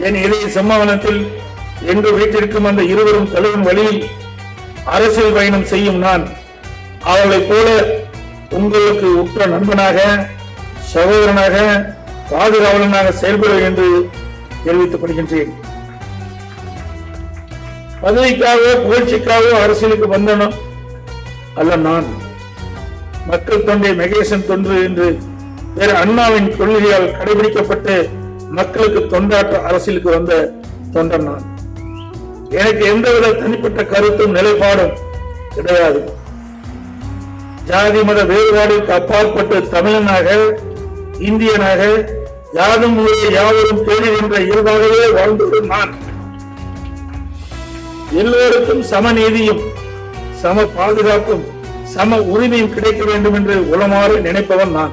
என் இதய சம்மாவனத்தில் என்று வீட்டிற்கும் அந்த இருவரும் தழுவும் வழியில் அரசியல் பயணம் செய்யும் நான் அவர்களைப் போல உங்களுக்கு உற்ற நண்பனாக சகோதரனாக பாதுகாவலனாக செயல்படுவேன் என்று தெரிவித்துக் கொள்கின்றேன் பதவிக்காகவோ புகழ்ச்சிக்காகவோ அரசியலுக்கு வந்தனும் அல்ல நான். மக்கள் தொண்டை மகேசன் தொன்று என்று வேறு அண்ணாவின் கொள்கையால் கடைபிடிக்கப்பட்டு மக்களுக்கு தொண்டாற்ற அரசியலுக்கு வந்த தொண்டன் நான். எனக்கு எந்தவித தனிப்பட்ட கருத்தும் நிலைப்பாடும் கிடையாது. ஜாதி மத வேறுபாடுக்கு அப்பாற்பட்டு தமிழனாக இந்தியனாக யாரும் ஊரே யாவரும் தேடுகின்ற இயல்பாகவே வாழ்ந்துவிடும் நான். எல்லோருக்கும் சமநீதியும் சம பாதுகாப்பும் சம உரிமையும் கிடைக்க வேண்டும் என்று உளமாறு நினைப்பவன் நான்.